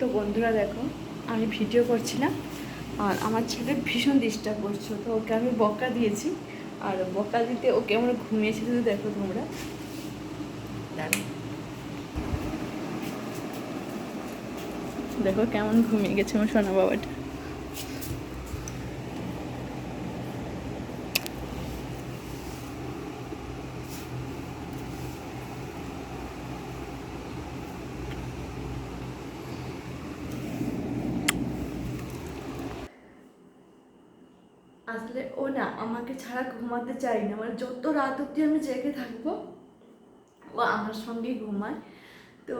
তো বন্ধুরা দেখো আমি ভিডিও করছিলাম আর আমার ছেলে ভীষণ ডিস্টার্ব করছ তো ওকে আমি বকা দিয়েছি। আর বকা দিতে ওকে আমরা ঘুমিয়েছি শুধু দেখো তোমরা। দেখো কেমন ঘুমিয়ে গেছে আমার সোনা বাবাটা। আসলে ও না আমাকে ছাড়া ঘুমাতে চাই না। মানে যত রাত অবধি আমি জেগে থাকব, ও আমার সঙ্গেই ঘুমায়। তো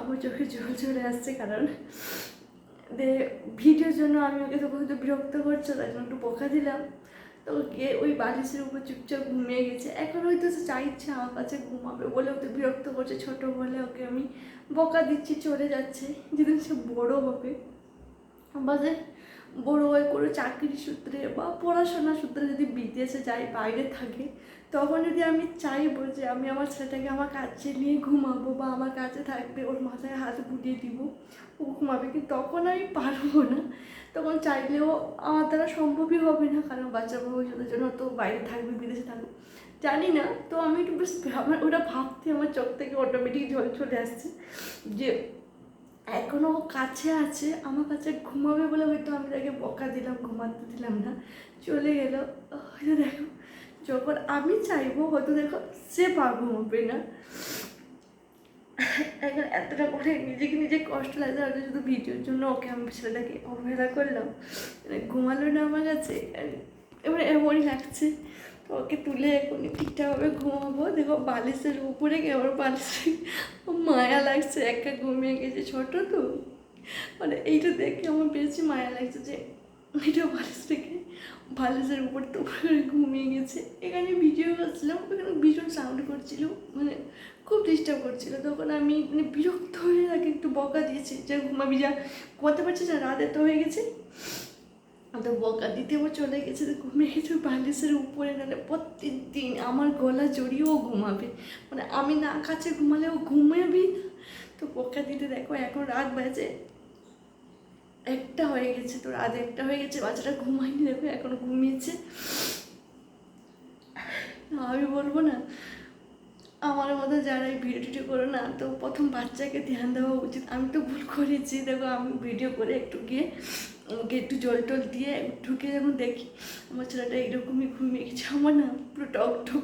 আমার চোখে জল চলে আসছে কারণ দে ভিডিওর জন্য আমি ওকে তখন তো বিরক্ত করছে, তাই জন্য একটু বকা দিলাম। তো গিয়ে ওই বালিশের উপর চুপচাপ ঘুমিয়ে গেছে। এখন হয়তো সে চাইছে আমার কাছে ঘুমাবে বলে ওকে বিরক্ত করছে, ছোটো বলে ওকে আমি বকা দিচ্ছি, চলে যাচ্ছে। যেদিন সে বড় হবে, বাজে বড় হয়ে কোনো চাকরি সূত্রে বা পড়াশোনা সূত্রে যদি বিদেশে যাই, বাইরে থাকে, তখন যদি আমি চাইব যে আমি আমার ছেলেটাকে আমার কাছে নিয়ে ঘুমাবো বা আমার কাছে থাকবে, ওর মাথায় হাত বুলিয়ে দিব, ও ঘুমাবে কিন্তু তখন আমি পারব না। তখন চাইলেও আমার দ্বারা সম্ভবই হবে না, কারণ বাচ্চা ভবিষ্যতের জন্য তো বাইরে থাকবে, বিদেশে থাকবে। জানি না, তো আমি একটু বেশ আমার ওটা ভাবতে আমার চোখ থেকে অটোমেটিক জল চলে আসছে যে এখনও কাছে আছে, আমার কাছে ঘুমাবে বলে হয়তো আমি তাকে বকা দিলাম, ঘুমাতে দিলাম না। চলে গেল। হয়তো দেখো, যখন আমি চাইব, হয়তো দেখো সে পা ঘুমাবে না। এখন এতটা করে নিজেকে নিজে কষ্ট লাগছে হয়তো শুধু ভিডিওর জন্য ওকে, আমি ছেলেটাকে অবহেলা করলাম। মানে ঘুমালো না আমার কাছে এবারে এমনই লাগছে। তো ওকে তুলে এখনই ঠিকঠাকভাবে ঘুমাবো। দেখো বালিশের উপরে কেমন বালিশে মায়া লাগছে, একা ঘুমিয়ে গেছে ছোট তো। মানে এইটা দেখে আমার বেশি মায়া লাগছে যে এটা বালিশ থেকে বালিশের উপর তো ঘুমিয়ে গেছে। এখানে ভিডিও করছিলাম, ওখানে ভীষণ সাউন্ড করছিল মানে খুব ডিস্টার্ব করছিল। তখন আমি মানে বিরক্ত হয়ে তাকে একটু বকা দিয়েছি, যে ঘুমাবি, যা। ঘুমাতে পারছিস না? রাত এত হয়ে গেছে। তো বকা দিতে ও চলে গেছে, তো ঘুমিয়ে গেছে বালিশের উপরে নাহলে প্রত্যেক দিন আমার গলা জড়িয়ে ও ঘুমাবে। মানে আমি না কাছে ও ঘুমাবি। তো বকা দিতে দেখো, এখন রাত বাজে একটা হয়ে গেছে, তো রাত একটা হয়ে গেছে, বাচ্চাটা ঘুমায়নি দেখো, এখন ঘুমিয়েছে। আমি বলব না আমার মতো যারা এই ভিডিও টিডিও করো না, তো প্রথম বাচ্চাকে ধ্যান দেওয়া উচিত। আমি তো ভুল করেছি, দেখো, আমি ভিডিও করে একটু গিয়ে, ওকে একটু জল টল দিয়ে ঢুকে যখন দেখি। আমার ছেলেটা এইরকমই ঘুমিয়ে গেছে, আমার না পুরো টক টক